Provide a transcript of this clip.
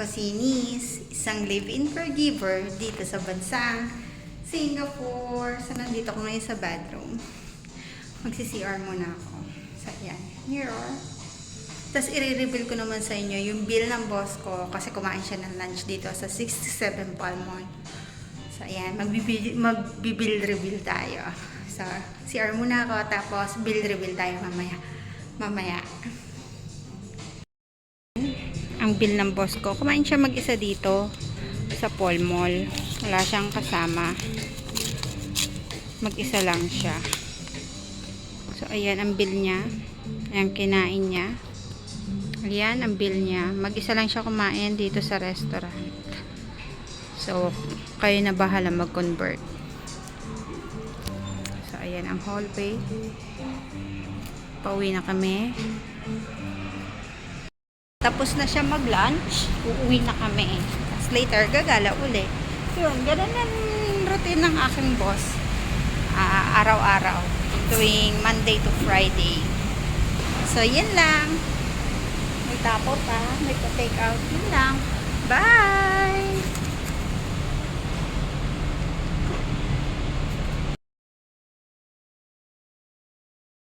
Cosinis, isang live-in caregiver dito sa bansang Singapore. So, nandito ko ngayon sa bedroom. Magsi-CR muna ako. So, yan. Mirror. Tapos, i-reveal ko naman sa inyo yung bill ng boss ko kasi kumain siya ng lunch dito sa 67 Palmon. So, ayan. Magbibil, magbibil reveal tayo. So, CR muna ako tapos bill reveal tayo mamaya. Mamaya. Ang bill ng boss ko. Kumain siya mag-isa dito sa Paul Mall. Wala siyang kasama. Mag-isa lang siya. So, ayan ang bill niya. Ayan, kinain niya. Ayan ang bill niya. Mag-isa lang siya kumain dito sa restaurant. So, kayo na bahala mag-convert. So, ayan ang hallway. Pauwi na kami. Tapos na siya mag-lunch. Uuwi na kami. Tapos later, gagala uli. Yun, ganun ang routine ng aking boss. Ah, araw-araw. Tuwing Monday to Friday. So, yun lang. May tapo pa. May pa-take out. Yun lang. Bye!